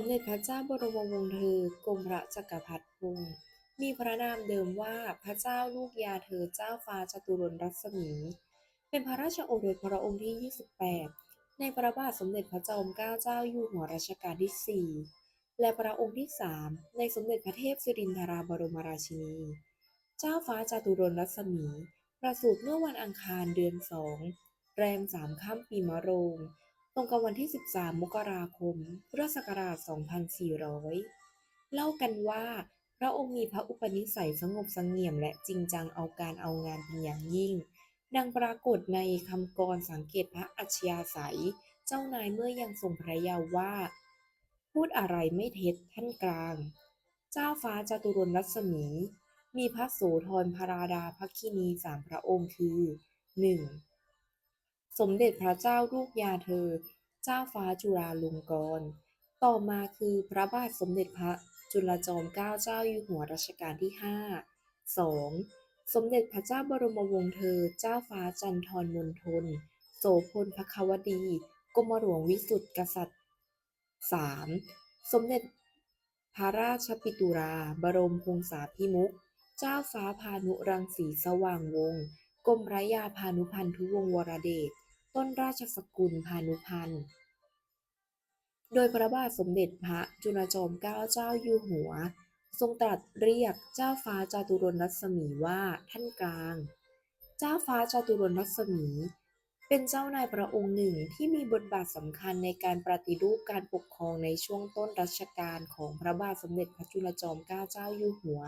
มเด็จพระเจ้าบรมวงศ์เธอกรมพระจักรพรรดิพงศ์มีพระนามเดิมว่าพระเจ้าลูกยาเธอเจ้าฟ้าจตุรนรัศมี เป็นพระราชโอรสพระองค์ที่ 28 ในพระบาทสมเด็จพระจอมเกล้าเจ้าอยู่หัวรัชกาลที่ 4 และพระองค์ที่ 3 ในสมเด็จพระเทพสิรินทราบรมราชินี เจ้าฟ้าจตุรนรัศมี ประสูติเมื่อวันอังคารเดือนสอง แรมสามค่ำปีมะโรง ตรงกับวันที่ 13 มกราคม พุทธศักราช 2400 เล่ากันว่า พระองค์มีพระอุปนิสัยสงบสงี่ยมและจริงจังเอาการเอางานเป็นอย่างยิ่ง ดังปรากฏในคำกรสังเกตพระอัจฉริยศัย เจ้านายเมื่อยังทรงพระเยาว์ว่า พูดอะไรไม่เท็จท่านกลาง เจ้าฟ้าจตุรนรัศมี มีพระโสธรพราดาภคินีสามพระองค์คือ 1. สมเด็จพระเจ้าลูกยาเธอ เจ้าฟ้าจุฬาลงกรณ์ ต่อมาคือพระบาทสมเด็จพระจุลจอมเกล้าเจ้าอยู่หัวรัชกาลที่ 5 2. สมเด็จพระเจ้าบรมวงศ์เธอ เจ้าฟ้าจันทรมณฑล โสพลพคาวดี กรมหลวงวิสุทธิกษัตริย์ 3. สมเด็จพระราชปิตุรา บรมพงษาภิมุข เจ้าฟ้าพานุรังสีสว่างวงศ์ กรมพระยาพานุพันธุวงศ์วรเดช ต้นราชสกุลพานุพันธ์ โดยพระบาทสมเด็จพระจุลจอมเกล้าเจ้าอยู่หัว ทรงตรัสเรียกเจ้าฟ้าจาตุรนรัศมีว่าท่านกลาง เจ้าฟ้าจาตุรนรัศมี เป็นเจ้านายพระองค์หนึ่งที่มีบทบาทสำคัญในการปฏิรูปการปกครองในช่วงต้นรัชกาลของพระบาทสมเด็จพระจุลจอมเกล้าเจ้าอยู่หัว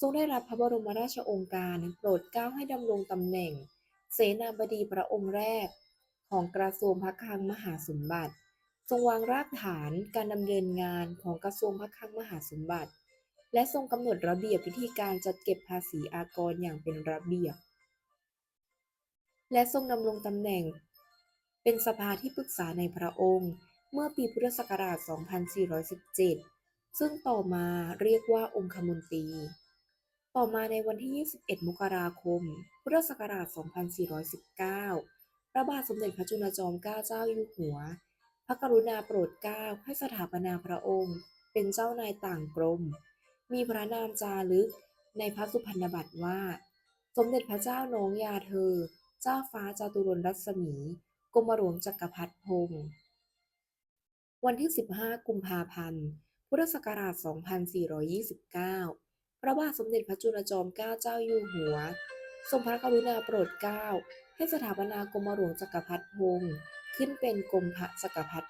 ทรงได้รับพระบรมราชโองการโปรดเกล้าให้ดำรงตำแหน่ง เสนาบดีพระองค์แรก ของกระทรวงพระคลังมหาสมบัติ ทรงวางรากฐานการดำเนินงานของกระทรวงพระคลังมหาสมบัติ และทรงกำหนดระเบียบวิธีการจัดเก็บภาษีอากรอย่างเป็นระเบียบ และทรงดำรงตำแหน่ง เป็นสภาที่ปรึกษาในพระองค์ เมื่อปีพุทธศักราช 2417 ซึ่งต่อมาเรียกว่าองคมนตรี ต่อมาในวันที่ 21 มกราคม พุทธศักราช 2419 พระบาทสมเด็จพระจุลจอมเกล้าเจ้าอยู่หัว พระกรุณาโปรดเกล้าให้สถาปนาพระองค์ เป็นเจ้านายต่างกรม มีพระนามจารึกในพระสุพรรณบัตรว่า สมเด็จพระเจ้าน้องยาเธอ เจ้าฟ้าจาตุรนรัศมี กรมหลวงจักรพรรดิพงศ์วันที่ 15 กุมภาพันธ์ พุทธศักราช 2429 ระบาทสมเด็จพระจุลจอมเกล้าเจ้าอยู่หัว ทรงพระกรุณาโปรดเกล้า ให้สถาปนากรมหลวงจักรพรรดิพงศ์ขึ้นเป็นกรมพระจักรพรรดิ